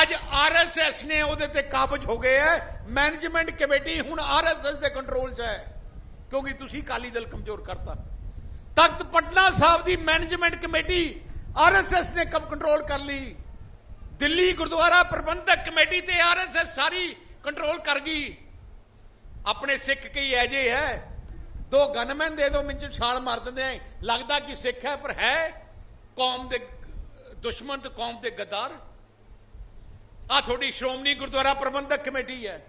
ਅੱਜ ਆਰਐਸਐਸ ਨੇ ਉਹਦੇ ਤੇ ਕਾਬਜ ਹੋ ਗਏ ਹੈ ਮੈਨੇਜਮੈਂਟ ਕਮੇਟੀ ਹੁਣ ਆਰਐਸਐਸ ਦੇ ਕੰਟਰੋਲ 'ਚ ਹੈ ਕਿਉਂਕਿ ਤੁਸੀਂ ਕਾਲੀ ਦਲ ਕਮਜ਼ੋਰ ਕਰਤਾ। ਤਖਤ ਪਟਨਾ ਸਾਹਿਬ ਦੀ ਮੈਨੇਜਮੈਂਟ ਕਮੇਟੀ ਆਰਐਸਐਸ ਨੇ ਕਬ ਕੰਟਰੋਲ ਕਰ ਲਈ? ਦਿੱਲੀ ਗੁਰਦੁਆਰਾ ਪ੍ਰਬੰਧਕ ਕਮੇਟੀ ਤੇ ਆਰਐਸਐਸ ਸਾਰੀ ਕੰਟਰੋਲ ਕਰ ਗਈ। ਆਪਣੇ ਸਿੱਖ ਕਈ ਐਜੇ ਹੈ ਦੋ ਗਨਮੈਨ ਦੇ ਦੋ ਮਿੰਚ ਛਾਲ ਮਾਰ ਦਿੰਦੇ ਆ ਲੱਗਦਾ ਕਿ ਸਿੱਖ ਹੈ ਪਰ ਹੈ ਕੌਮ ਦੇ, ਦੁਸ਼ਮਣ ਤੇ ਕੌਮ ਦੇ ਗੱਦਾਰ। ਆ ਤੁਹਾਡੀ ਸ਼੍ਰੋਮਣੀ ਗੁਰਦੁਆਰਾ ਪ੍ਰਬੰਧਕ ਕਮੇਟੀ ਹੈ।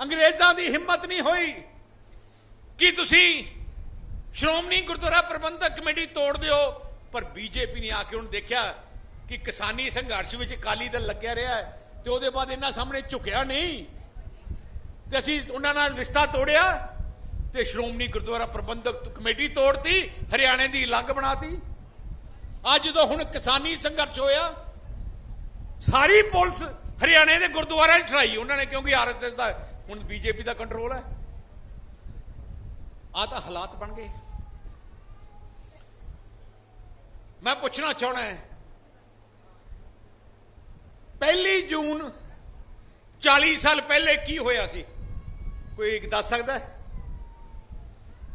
ਅੰਗਰੇਜ਼ਾਂ ਦੀ ਹਿੰਮਤ ਨਹੀਂ ਹੋਈ ਕਿ ਤੁਸੀਂ ਸ਼੍ਰੋਮਣੀ ਗੁਰਦੁਆਰਾ ਪ੍ਰਬੰਧਕ ਕਮੇਟੀ ਤੋੜ ਦਿਓ, ਪਰ ਬੀਜੇਪੀ ਨੇ ਆ ਕੇ ਹੁਣ ਦੇਖਿਆ ਕਿ ਕਿਸਾਨੀ ਸੰਘਰਸ਼ ਵਿੱਚ ਅਕਾਲੀ ਦਲ ਲੱਗਿਆ ਰਿਹਾ ਹੈ ਤੇ ਉਹਦੇ ਬਾਅਦ ਇਹਨਾਂ ਸਾਹਮਣੇ ਝੁਕਿਆ ਨਹੀਂ। ਤੇ ਅਸੀਂ ਉਹਨਾਂ ਨਾਲ ਰਿਸ਼ਤਾ ਤੋੜਿਆ ਤੇ ਸ਼੍ਰੋਮਣੀ ਗੁਰਦੁਆਰਾ ਪ੍ਰਬੰਧਕ ਕਮੇਟੀ ਤੋੜਤੀ, ਹਰਿਆਣੇ ਦੀ ਅਲੱਗ ਬਣਾਤੀ। ਅੱਜ ਜਦੋਂ ਹੁਣ ਕਿਸਾਨੀ ਸੰਘਰਸ਼ ਹੋਇਆ ਸਾਰੀ ਪੁਲਿਸ ਹਰਿਆਣੇ ਦੇ ਗੁਰਦੁਆਰਿਆਂ 'ਚ ਚੜਾਈ ਉਹਨਾਂ ਨੇ, ਕਿਉਂਕਿ ਆਰਐਸਐਸ ਦਾ ਹੁਣ ਬੀਜੇਪੀ ਦਾ ਕੰਟਰੋਲ ਹੈ। ਆ ਤਾਂ ਹਾਲਾਤ ਬਣ ਗਏ। ਮੈਂ ਪੁੱਛਣਾ ਚਾਹਣਾ ਹੈ, ਪਹਿਲੀ ਜੂਨ 40 ਸਾਲ ਪਹਿਲੇ ਕੀ ਹੋਇਆ ਸੀ? ਕੋਈ ਦੱਸ ਸਕਦਾ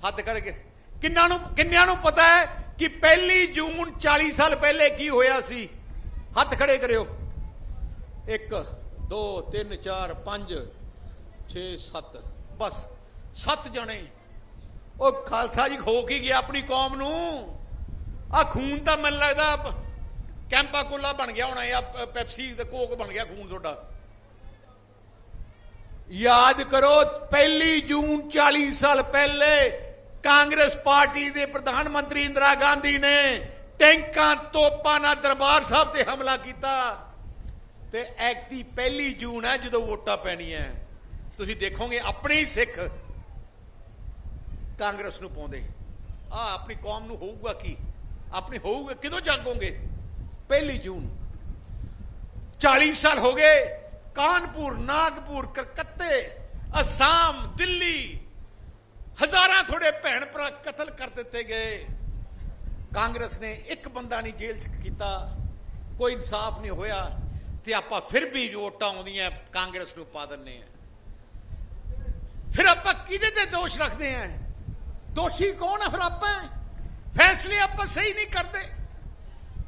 ਹੱਥ ਖੜ ਕੇ ਕਿੰਨਾਂ ਨੂੰ, ਕਿੰਨਿਆਂ ਨੂੰ ਪਤਾ ਹੈ ਕਿ ਪਹਿਲੀ ਜੂਨ 40 ਸਾਲ ਪਹਿਲੇ ਕੀ ਹੋਇਆ ਸੀ? ਹੱਥ ਖੜੇ ਕਰਿਓ। 1 2 3 4 5 6 7 ਬਸ 7 ਜਣੇ। ਉਹ ਖਾਲਸਾ ਜੀ ਖੋ ਕੇ ਗਿਆ ਆਪਣੀ ਕੌਮ ਨੂੰ। ਆ ਖੂਨ ਤਾਂ ਮੈਨੂੰ ਲੱਗਦਾ ਕੈਂਪਾ ਕੋਲਾ ਬਣ ਗਿਆ ਹੋਣਾ, ਜਾਂ ਪੈਪਸੀ ਦਾ ਕੋਕ ਬਣ ਗਿਆ ਖੂਨ ਤੁਹਾਡਾ। ਯਾਦ ਕਰੋ, ਪਹਿਲੀ ਜੂਨ 40 ਸਾਲ ਪਹਿਲੇ ਕਾਂਗਰਸ ਪਾਰਟੀ ਦੇ ਪ੍ਰਧਾਨ ਮੰਤਰੀ ਇੰਦਰਾ ਗਾਂਧੀ ਨੇ ਟੈਂਕਾਂ ਤੋਪਾਂ ਨਾਲ ਦਰਬਾਰ ਸਾਹਿਬ ਤੇ ਹਮਲਾ ਕੀਤਾ। ਤੇ ਐਕਤੀ ਪਹਿਲੀ ਜੂਨ ਹੈ ਜਦੋਂ ਵੋਟਾਂ ਪੈਣੀਆਂ। ਤੁਸੀਂ ਦੇਖੋਗੇ ਆਪਣੇ ਹੀ ਸਿੱਖ ਕਾਂਗਰਸ ਨੂੰ ਪਾਉਂਦੇ। ਆ ਆਪਣੀ ਕੌਮ ਨੂੰ ਹੋਊਗਾ ਕੀ? ਆਪਣੀ ਹੋਊਗਾ, ਕਿਦੋਂ ਜਾਗੋਗੇ? ਪਹਿਲੀ ਜੂਨ। 40 ਸਾਲ ਹੋ ਗਏ, ਕਾਨਪੁਰ, ਨਾਗਪੁਰ, ਕਲਕੱਤੇ, ਅਸਾਮ, ਦਿੱਲੀ, ਹਜ਼ਾਰਾਂ ਥੋੜੇ ਭੈਣ ਭਰਾ ਕਤਲ ਕਰ ਦਿੱਤੇ ਗਏ। ਕਾਂਗਰਸ ਨੇ ਇੱਕ ਬੰਦਾ ਨਹੀਂ ਜੇਲ੍ਹ 'ਚ ਕੀਤਾ, ਕੋਈ ਇਨਸਾਫ ਨਹੀਂ ਹੋਇਆ। ਤੇ ਆਪਾਂ ਫਿਰ ਵੀ ਵੋਟਾਂ ਆਉਂਦੀਆਂ, ਕਾਂਗਰਸ ਨੂੰ ਪਾ ਦਿੰਨੇ ਆ ਫਿਰ ਆਪਾਂ ਕਿਹਦੇ ਤੇ ਦੋਸ਼ ਰੱਖਦੇ ਆ ਦੋਸ਼ੀ ਕੌਣ ਹੈ ਫਿਰ ਆਪਾਂ? ਫੈਸਲੇ ਆਪਾਂ ਸਹੀ ਨਹੀਂ ਕਰਦੇ।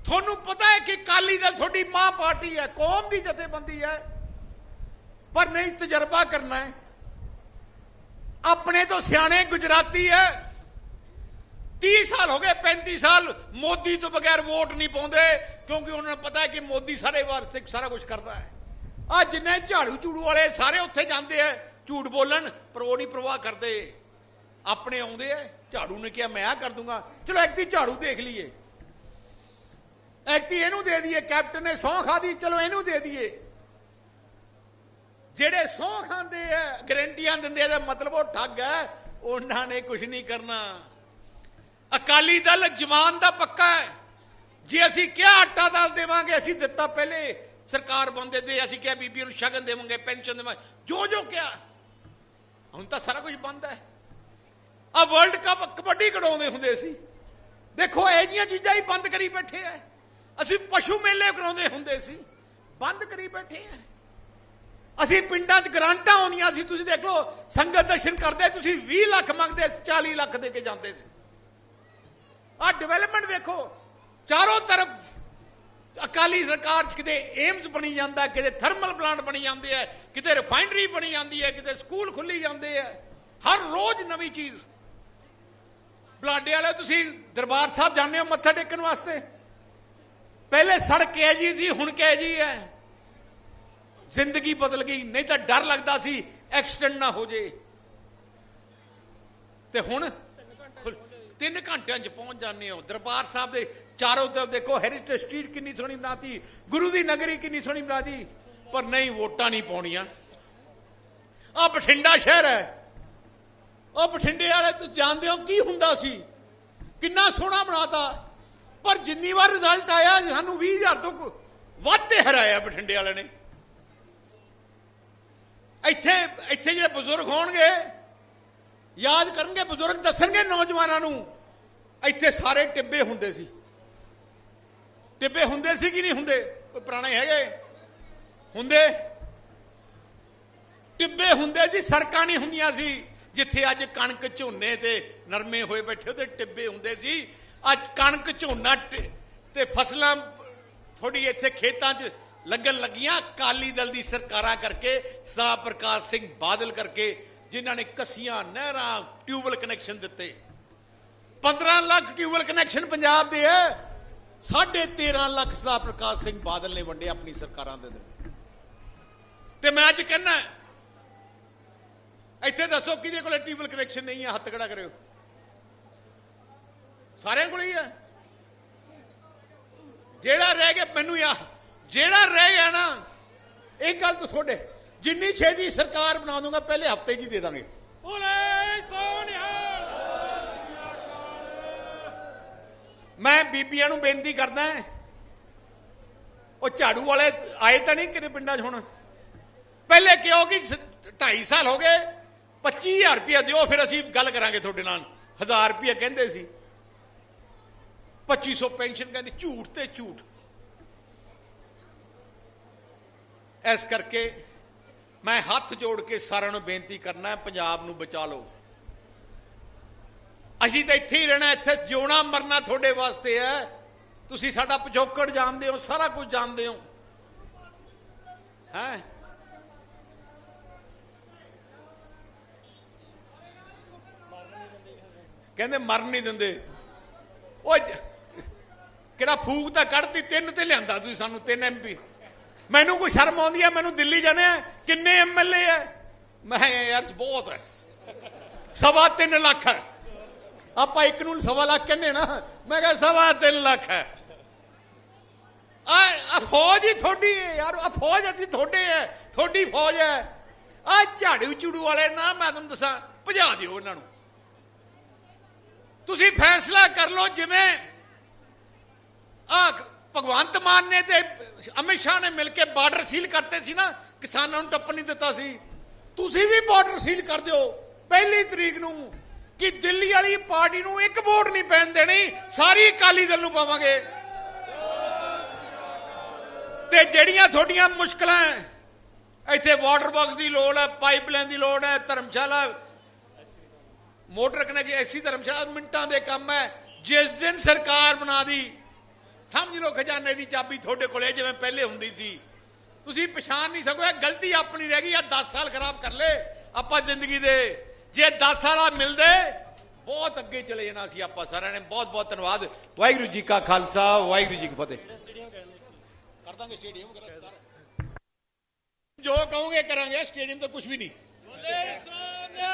ਤੁਹਾਨੂੰ ਪਤਾ ਹੈ ਕਿ ਕਾਲੀ ਦਲ ਤੁਹਾਡੀ ਮਾਂ ਪਾਰਟੀ ਹੈ, ਕੌਮ ਦੀ ਜਥੇਬੰਦੀ ਹੈ। ਪਰ ਨਹੀਂ, ਤਜਰਬਾ ਕਰਨਾ ਹੈ। ਆਪਣੇ ਤੋਂ ਸਿਆਣੇ ਗੁਜਰਾਤੀ ਹੈ। 30 ਸਾਲ ਹੋ ਗਏ 35 ਸਾਲ ਮੋਦੀ ਤੋਂ ਬਗੈਰ ਵੋਟ ਨਹੀਂ ਪਾਉਂਦੇ ਕਿਉਂਕਿ ਉਹਨਾਂ ਨੂੰ ਪਤਾ ਹੈ ਕਿ ਮੋਦੀ ਸਾਰੇ ਵਾਸਤੇ ਸਾਰਾ ਕੁਝ ਕਰਦਾ ਹੈ ਆ ਜਿੰਨੇ ਝਾੜੂ ਝੂੜੂ ਵਾਲੇ ਸਾਰੇ ਉੱਥੇ ਜਾਂਦੇ ਆ ਝੂਠ ਬੋਲਣ ਪਰ ਉਹ ਨਹੀਂ ਪ੍ਰਵਾਹ ਕਰਦੇ ਆਪਣੇ ਆਉਂਦੇ ਆ ਝਾੜੂ ਨੇ ਕਿਹਾ ਮੈਂ ਆ ਕਰ ਦੂੰਗਾ ਚਲੋ ਇੱਕ ਦੀ ਝਾੜੂ ਦੇਖ ਲਈਏ ਐਕਟੀ ਇਹਨੂੰ ਦੇ ਦਈਏ ਕੈਪਟਨ ਨੇ ਸੌਂ ਖਾਦੀ ਚਲੋ ਇਹਨੂੰ ਦੇ ਦਈਏ ਜਿਹੜੇ ਸੌਂ ਖਾਂਦੇ ਆ ਗਰੰਟੀਆਂ ਦਿੰਦੇ ਆ ਇਹਦਾ ਮਤਲਬ ਉਹ ਠੱਗ ਹੈ ਉਹਨਾਂ ਨੇ ਕੁਝ ਨਹੀਂ ਕਰਨਾ ਅਕਾਲੀ ਦਲ ਜਵਾਨ ਦਾ ਪੱਕਾ ਹੈ। ਜੇ ਅਸੀਂ ਕਿਹਾ ਆਟਾ ਦਾਲ ਦੇਵਾਂਗੇ, ਅਸੀਂ ਦਿੱਤਾ ਪਹਿਲੇ। ਸਰਕਾਰ ਬੰਦੇ ਦੇ, ਅਸੀਂ ਕਿਹਾ ਬੀਬੀ ਨੂੰ ਸ਼ਗਨ ਦੇਵਾਂਗੇ, ਪੈਨਸ਼ਨ ਦੇਵਾਂਗੇ। ਜੋ ਜੋ ਕਿਹਾ। ਹੁਣ ਤਾਂ ਸਾਰਾ ਕੁਝ ਬੰਦ ਹੈ। ਆ ਵਰਲਡ ਕੱਪ ਕਬੱਡੀ ਕਢਾਉਂਦੇ ਹੁੰਦੇ ਸੀ। ਦੇਖੋ, ਇਹ ਜੀਆਂ ਚੀਜ਼ਾਂ ਹੀ ਬੰਦ ਕਰੀ ਬੈਠੇ ਆ ਅਸੀਂ ਪਸ਼ੂ ਮੇਲੇ ਕਰਾਉਂਦੇ ਹੁੰਦੇ ਸੀ। ਬੰਦ ਕਰੀ ਬੈਠੇ ਆ ਅਸੀਂ ਪਿੰਡਾਂ 'ਚ ਗਰਾਂਟਾਂ ਆਉਂਦੀਆਂ ਸੀ। ਤੁਸੀਂ ਦੇਖ ਲਓ, ਸੰਗਤ ਦਰਸ਼ਨ ਕਰਦੇ, ਤੁਸੀਂ 20 ਲੱਖ ਮੰਗਦੇ 40 ਲੱਖ ਦੇ ਕੇ ਜਾਂਦੇ ਸੀ। ਆ ਡਿਵੈਲਪਮੈਂਟ ਦੇਖੋ ਚਾਰੋਂ ਤਰਫ ਅਕਾਲੀ ਸਰਕਾਰ 'ਚ ਕਿਤੇ ਏਮਸ ਬਣੀ ਜਾਂਦਾ, ਕਿਤੇ ਥਰਮਲ ਪਲਾਂਟ ਬਣੀ ਜਾਂਦੇ ਆ, ਕਿਤੇ ਰਿਫਾਈਨਰੀ ਬਣੀ ਜਾਂਦੀ ਹੈ ਕਿਤੇ ਸਕੂਲ ਖੁੱਲੀ ਜਾਂਦੇ ਆ। ਹਰ ਰੋਜ਼ ਨਵੀਂ ਚੀਜ਼। ਬਲਾਡੇ ਵਾਲੇ, ਤੁਸੀਂ ਦਰਬਾਰ ਸਾਹਿਬ ਜਾਂਦੇ ਹੋ ਮੱਥਾ ਟੇਕਣ ਵਾਸਤੇ? ਪਹਿਲੇ ਸੜਕ ਹੈ ਜੀ ਸੀ, ਹੁਣ ਕਹਿ ਜੀ ਹੈ? ਜ਼ਿੰਦਗੀ ਬਦਲ ਗਈ, ਨਹੀਂ ਤਾਂ ਡਰ ਲੱਗਦਾ ਸੀ, ਐਕਸੀਡੈਂਟ ਨਾ ਹੋ ਜੇ। ਤੇ ਹੁਣ ਖੁੱਲ- ਤਿੰਨ ਘੰਟਿਆਂ 'ਚ ਪਹੁੰਚ ਜਾਂਦੇ ਹੋ। ਦਰਬਾਰ ਸਾਹਿਬ ਦੇ ਚਾਰੋਂ ਤਰਫ ਦੇਖੋ ਹੈਰੀਟੇਜ ਸਟਰੀਟ ਕਿੰਨੀ ਸੋਹਣੀ ਬਣਾਤੀ, ਗੁਰੂ ਦੀ ਨਗਰੀ ਕਿੰਨੀ ਸੋਹਣੀ ਬਣਾਤੀ, ਪਰ ਨਹੀਂ, ਵੋਟਾਂ ਨਹੀਂ ਪਾਉਣੀਆਂ। ਆ ਬਠਿੰਡਾ ਸ਼ਹਿਰ ਹੈ। ਉਹ ਬਠਿੰਡੇ ਵਾਲੇ ਤੁਸੀਂ ਜਾਣਦੇ ਹੋ ਕੀ ਹੁੰਦਾ ਸੀ। ਕਿੰਨਾ ਸੋਹਣਾ ਬਣਾਤਾ। ਪਰ ਜਿੰਨੀ ਵਾਰ ਰਿਜ਼ਲਟ ਆਇਆ, ਸਾਨੂੰ 20000 ਤੋਂ ਵੱਧ ਤੇ ਹਰਾਇਆ ਬਠਿੰਡੇ ਵਾਲੇ ਨੇ। ਇੱਥੇ ਇੱਥੇ ਜਿਹੜੇ ਬਜ਼ੁਰਗ ਹੋਣਗੇ ਯਾਦ ਕਰਨਗੇ ਬਜ਼ੁਰਗ, ਦੱਸਣਗੇ ਨੌਜਵਾਨਾਂ ਨੂੰ, ਇੱਥੇ ਸਾਰੇ ਟਿੱਬੇ ਹੁੰਦੇ ਸੀ। ਟਿੱਬੇ ਹੁੰਦੇ ਸੀ ਕਿ ਨਹੀਂ ਹੁੰਦੇ? ਕੋਈ ਪੁਰਾਣੇ ਹੈਗੇ? ਹੁੰਦੇ? ਟਿੱਬੇ ਹੁੰਦੇ ਸੀ ਸੜਕਾਂ ਨਹੀਂ ਹੁੰਦੀਆਂ ਸੀ। ਜਿੱਥੇ ਅੱਜ ਕਣਕ ਝੋਨੇ ਤੇ ਨਰਮੇ ਹੋਏ ਬੈਠੇ ਉਹਦੇ ਟਿੱਬੇ ਹੁੰਦੇ ਸੀ। ਅੱਜ ਕਣਕ ਝੋਨਾ ਤੇ ਫਸਲਾਂ ਥੋੜੀ ਇੱਥੇ ਖੇਤਾਂ 'ਚ ਲੱਗਣ ਲੱਗੀਆਂ। ਅਕਾਲੀ ਦਲ ਦੀ ਸਰਕਾਰਾਂ ਕਰਕੇ ਸਰਦਾਰ ਪ੍ਰਕਾਸ਼ ਸਿੰਘ ਬਾਦਲ ਕਰਕੇ ਜਿਨ੍ਹਾਂ ਨੇ ਕਸੀਆਂ, ਨਹਿਰਾਂ ਟਿਊਬਲ ਕਨੈਕਸ਼ਨ ਦਿੱਤੇ। 15 ਲੱਖ ਟਿਊਬਲ ਕਨੈਕਸ਼ਨ ਪੰਜਾਬ ਦੇ ਹੈ 13.5 ਲੱਖ ਸਰਦਾਰ ਪ੍ਰਕਾਸ਼ ਸਿੰਘ ਬਾਦਲ ਨੇ ਵੰਡੇ ਆਪਣੀ ਸਰਕਾਰਾਂ ਦੇ ਤੇ ਮੈਂ ਅੱਜ ਕਹਿੰਦਾ ਇੱਥੇ ਦੱਸੋ ਕਿਹਦੇ ਕੋਲ ਟਿਊਬਲ ਕਨੈਕਸ਼ਨ ਨਹੀਂ ਹੈ ਹੱਥ ਖੜਾ ਕਰਿਓ। ਸਾਰਿਆਂ ਕੋਲ ਹੀ ਹੈ ਜਿਹੜਾ ਰਹਿ ਗਿਆ, ਮੈਨੂੰ ਯਾ ਜਿਹੜਾ ਰਹਿ ਗਿਆ ਨਾ, ਇਹ ਗੱਲ ਤਾਂ ਤੁਹਾਡੇ ਜਿੰਨੀ ਛੇਤੀ ਸਰਕਾਰ ਬਣਾ ਦੂੰਗਾ ਪਹਿਲੇ ਹਫ਼ਤੇ ਹੀ ਦੇ ਦਾਂਗੇ। ਬੋਲੇ ਸੋਨਿਆ ਮੈਂ ਬੀਬੀਆਂ ਨੂੰ ਬੇਨਤੀ ਕਰਦਾ ਉਹ ਝਾੜੂ ਵਾਲੇ ਆਏ ਤਾਂ ਨਹੀਂ ਕਿਤੇ ਪਿੰਡਾਂ 'ਚ ਹੁਣ? ਪਹਿਲੇ ਕਿਉਂ ਕਿ 2.5 ਸਾਲ ਹੋ ਗਏ 25000 ਰੁਪਇਆ ਦਿਓ ਫਿਰ ਅਸੀਂ ਗੱਲ ਕਰਾਂਗੇ ਤੁਹਾਡੇ ਨਾਲ। 1000 ਰੁਪਇਆ ਕਹਿੰਦੇ ਸੀ। 2500 ਪੈਨਸ਼ਨ ਕਹਿੰਦੇ ਝੂਠ ਤੇ ਝੂਠ। ਇਸ ਕਰਕੇ ਮੈਂ ਹੱਥ ਜੋੜ ਕੇ ਸਾਰਿਆਂ ਨੂੰ ਬੇਨਤੀ ਕਰਨਾ ਪੰਜਾਬ ਨੂੰ ਬਚਾ ਲਓ। ਅਸੀਂ ਤਾਂ ਇੱਥੇ ਹੀ ਰਹਿਣਾ, ਇੱਥੇ ਜਿਉਣਾ ਮਰਨਾ ਤੁਹਾਡੇ ਵਾਸਤੇ ਹੈ। ਤੁਸੀਂ ਸਾਡਾ ਪਿਛੋਕੜ ਜਾਣਦੇ ਹੋ, ਸਾਰਾ ਕੁਝ ਜਾਣਦੇ ਹੋ। ਹੈ? ਕਹਿੰਦੇ ਮਰਨ ਨਹੀਂ ਦਿੰਦੇ। ਉਹ ਕਿਹੜਾ ਫੂਕ ਤਾਂ ਕੱਢਤੀ, ਤਿੰਨ ਤੇ ਲਿਆਂਦਾ ਤੁਸੀਂ ਸਾਨੂੰ, ਤਿੰਨ ਐਮਪੀ ਮੈਨੂੰ ਕੋਈ ਸ਼ਰਮ ਆਉਂਦੀ ਹੈ ਮੈਨੂੰ ਦਿੱਲੀ ਜਾਣੇ ਆ? ਕਿੰਨੇ ਐਮਐਲਏ ਹੈ ਮੈਂ ਕਿਹਾ ਯਾਰ ਬਹੁਤ ਹੈ ਸਵਾ 3 ਲੱਖ ਹੈ ਆਪਾਂ ਇੱਕ ਨੂੰ ਸਵਾ ਲੱਖ ਕਹਿੰਦੇ ਨਾ। ਮੈਂ ਕਿਹਾ, ਸਵਾ 3 ਲੱਖ ਹੈ ਆ ਫੌਜ ਹੀ ਤੁਹਾਡੀ ਹੈ ਯਾਰ। ਆ ਫੌਜ ਅਸੀਂ ਤੁਹਾਡੇ ਹੈ ਤੁਹਾਡੀ ਫੌਜ ਹੈ ਆ ਝਾੜੂ ਝੂੜੂ ਵਾਲੇ ਨਾ ਮੈਂ ਤੁਹਾਨੂੰ ਦੱਸਾਂ, ਭਜਾ ਦਿਓ ਉਹਨਾਂ ਨੂੰ। ਤੁਸੀਂ ਫੈਸਲਾ ਕਰ ਲਓ ਜਿਵੇਂ ਆ ਭਗਵੰਤ ਮਾਨ ਨੇ ਤੇ ਅਮਿਤ ਸ਼ਾਹ ਨੇ ਮਿਲ ਕੇ ਬਾਰਡਰ ਸੀਲ ਕਰਤੇ ਸੀ ਨਾ, ਕਿਸਾਨਾਂ ਨੂੰ ਟੱਪਣ ਨਹੀਂ ਦਿੱਤਾ ਸੀ। ਤੁਸੀਂ ਵੀ ਬਾਰਡਰ ਸੀਲ ਕਰ ਦਿਓ। ਪਹਿਲੀ ਤਰੀਕ ਨੂੰ ਕਿ ਦਿੱਲੀ ਵਾਲੀ ਪਾਰਟੀ ਨੂੰ ਇੱਕ ਵੋਟ ਨਹੀਂ ਪੈਣ ਦੇਣੀ, ਸਾਰੀ ਅਕਾਲੀ ਦਲ ਨੂੰ ਪਾਵਾਂਗੇ। ਤੇ ਜਿਹੜੀਆਂ ਤੁਹਾਡੀਆਂ ਮੁਸ਼ਕਲਾਂ ਇੱਥੇ ਵਾਟਰ ਬਾਕਸ ਦੀ ਲੋੜ ਹੈ ਪਾਈਪਲਾਈਨ ਦੀ ਲੋੜ ਹੈ ਧਰਮਸ਼ਾਲਾ, ਮੋਟਰ ਕਨੈਕਟ ਐਸੀ ਧਰਮਸ਼ਾਲਾ ਮਿੰਟਾਂ ਦੇ ਕੰਮ ਹੈ ਜਿਸ ਦਿਨ ਸਰਕਾਰ ਬਣਾ ਦੀ ਸਮਝ ਲਓ ਖਜ਼ਾਨੇ ਦੀ ਚਾਬੀ ਤੁਹਾਡੇ ਕੋਲੇ ਜਿਵੇਂ ਪਹਿਲੇ ਹੁੰਦੀ ਸੀ। ਤੁਸੀਂ ਪਛਾਣ ਨਹੀਂ ਸਕੋਗੇ ਗਲਤੀ ਆਪਣੀ ਰਹਿ ਗਈ ਆ 10 ਸਾਲ ਖਰਾਬ ਕਰ ਲੇ ਆਪਾਂ ਜ਼ਿੰਦਗੀ ਦੇ ਜੇ 10 ਸਾਲਾ ਮਿਲਦੇ ਬਹੁਤ ਅੱਗੇ ਚਲੇ ਜਾਣਾ ਸੀ ਆਪਾਂ ਸਾਰਿਆਂ ਨੇ। ਬਹੁਤ ਬਹੁਤ ਧੰਨਵਾਦ। ਵਾਹਿਗੁਰੂ ਜੀ ਕਾ ਖਾਲਸਾ ਵਾਹਿਗੁਰੂ ਜੀ ਕੀ ਫਤਿਹ। ਕਰ ਦਾਂਗੇ ਸਟੇਡੀਅਮ ਜੋ ਕਹੋਗੇ ਕਰਾਂਗੇ ਸਟੇਡੀਅਮ ਤਾਂ ਕੁਝ ਵੀ ਨਹੀਂ। ਬੋਲੇ ਸੋਨਿਆ!